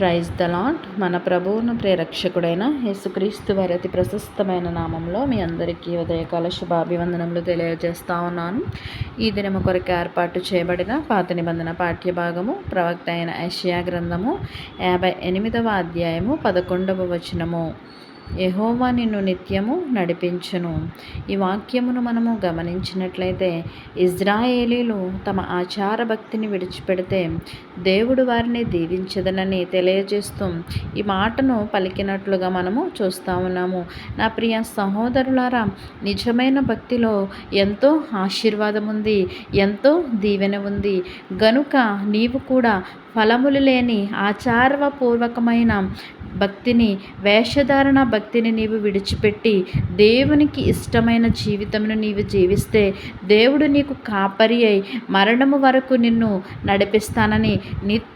Praise the lot మన ప్రభువును ప్రేరక్షకుడైన యేసుక్రీస్తు వారి అతి ప్రశస్తమైన నామంలో మీ అందరికీ ఉదయకాల శుభాభివందనములు తెలియజేస్తా ఉన్నాను. ఈ దినము కొరకు ఏర్పాటు చేయబడిన పాత నిబంధన పాఠ్య భాగము ప్రవక్త అయిన ఐషియా గ్రంథము యాభై ఎనిమిదవ అధ్యాయము పదకొండవ వచనము. యహోవా నిన్ను నిత్యము నడిపించును. ఈ వాక్యమును మనము గమనించినట్లయితే ఇజ్రాయేలీలు తమ ఆచార భక్తిని విడిచిపెడితే దేవుడు వారిని దీవించదనని తెలియజేస్తూ ఈ మాటను పలికినట్లుగా మనము చూస్తూ ఉన్నాము. నా ప్రియ సహోదరులారా నిజమైన భక్తిలో ఎంతో ఆశీర్వాదం ఉంది ఎంతో దీవెన ఉంది. గనుక నీవు కూడా ఫలములు లేని ఆచారపూర్వకమైన భక్తిని వేషధారణ భక్తిని నీవు విడిచిపెట్టి దేవునికి ఇష్టమైన జీవితమును నీవు జీవిస్తే దేవుడు నీకు కాపరి అయి మరణము వరకు నిన్ను నడిపిస్తానని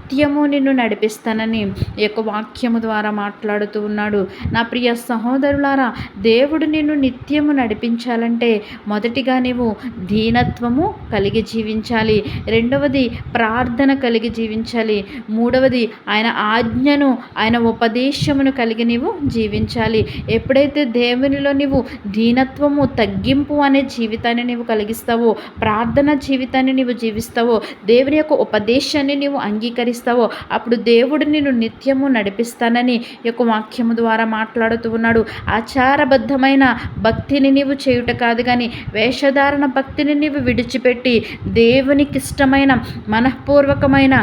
నిత్యము నిన్ను నడిపిస్తానని యొక్క వాక్యము ద్వారా మాట్లాడుతూ ఉన్నాడు. నా ప్రియ సహోదరులారా దేవుడు నిన్ను నిత్యము నడిపించాలంటే మొదటిగా నీవు దీనత్వము కలిగి జీవించాలి. రెండవది ప్రార్థన కలిగి జీవించాలి. మూడవది ఆయన ఆజ్ఞను ఆయన ఉపదేశమును కలిగి నీవు జీవించాలి. ఎప్పుడైతే దేవునిలో నీవు దీనత్వము తగ్గింపు అనే జీవితాన్ని నీవు కలిగిస్తావో ప్రార్థన జీవితాన్ని నీవు జీవిస్తావో దేవుని యొక్క ఉపదేశాన్ని నీవు అంగీకరి అంగీకరిస్తావో అప్పుడు దేవుడు నిన్ను నిత్యము నడిపిస్తానని యొక్క వాక్యము ద్వారా మాట్లాడుతూ ఉన్నాడు. ఆచారబద్ధమైన భక్తిని నీవు చేయుట కాదు కానీ వేషధారణ భక్తిని నీవు విడిచిపెట్టి దేవునికి ఇష్టమైన మనఃపూర్వకమైన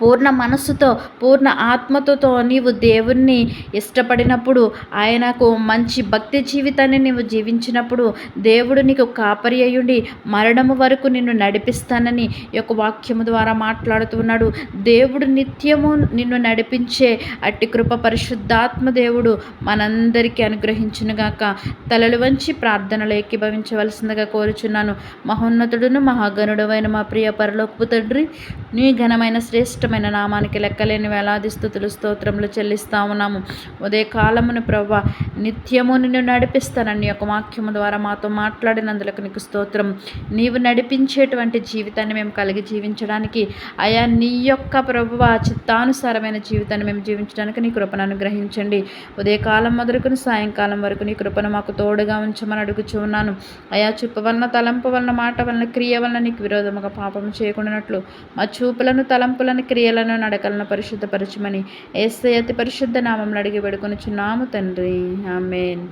పూర్ణ మనస్సుతో పూర్ణ ఆత్మతో నీవు దేవుణ్ణి ఇష్టపడినప్పుడు ఆయనకు మంచి భక్తి జీవితాన్ని నీవు జీవించినప్పుడు దేవుడు నీకు కాపరి అయ్యుండి మరణము వరకు నిన్ను నడిపిస్తానని యొక్క వాక్యము ద్వారా మాట్లాడుతున్నాడు దేవుడు నిత్యము నిన్ను నడిపించే అట్టి కృప పరిశుద్ధాత్మ దేవుడు మనందరికీ అనుగ్రహించునుగాక. తలలు వంచి ప్రార్థనలు ఏకీభవించవలసిందిగా కోరుచున్నాను. మహోన్నతుడును మహాగణుడు అయిన మా ప్రియ పరలోకపు తండ్రి నీ ఘనమైన శ్రేష్ఠ శ్రేష్టమైన నామానికి లెక్కలేని వేలాది స్థుతులు స్తోత్రములు చెల్లిస్తా ఉన్నాము. ఉదయ కాలమును ప్రభా నిత్యము నిన్ను నడిపిస్తానని యొక్క వాక్యము ద్వారా మాతో మాట్లాడినందులకు నీకు స్తోత్రం. నీవు నడిపించేటువంటి జీవితాన్ని మేము కలిగి జీవించడానికి అయా నీ యొక్క ప్రభు చిత్తానుసారమైన జీవితాన్ని మేము జీవించడానికి నీ కృపను అనుగ్రహించండి. ఉదయకాలం మొదలుకుని సాయంకాలం వరకు నీ కృపను మాకు తోడుగా ఉంచమని అడుగుచూ ఉన్నాను. అయా చూపు వలన తలంపు వలన మాట వలన క్రియ వలన నీకు విరోధముగా పాపం చేయకుండానట్లు మా చూపులను తలంపులను క్రియలను నడకలను పరిశుద్ధపరచమని ఏసై అతి పరిశుద్ధ నామంలో అడిగి చున్నాము తండ్రి. ఆమెన్.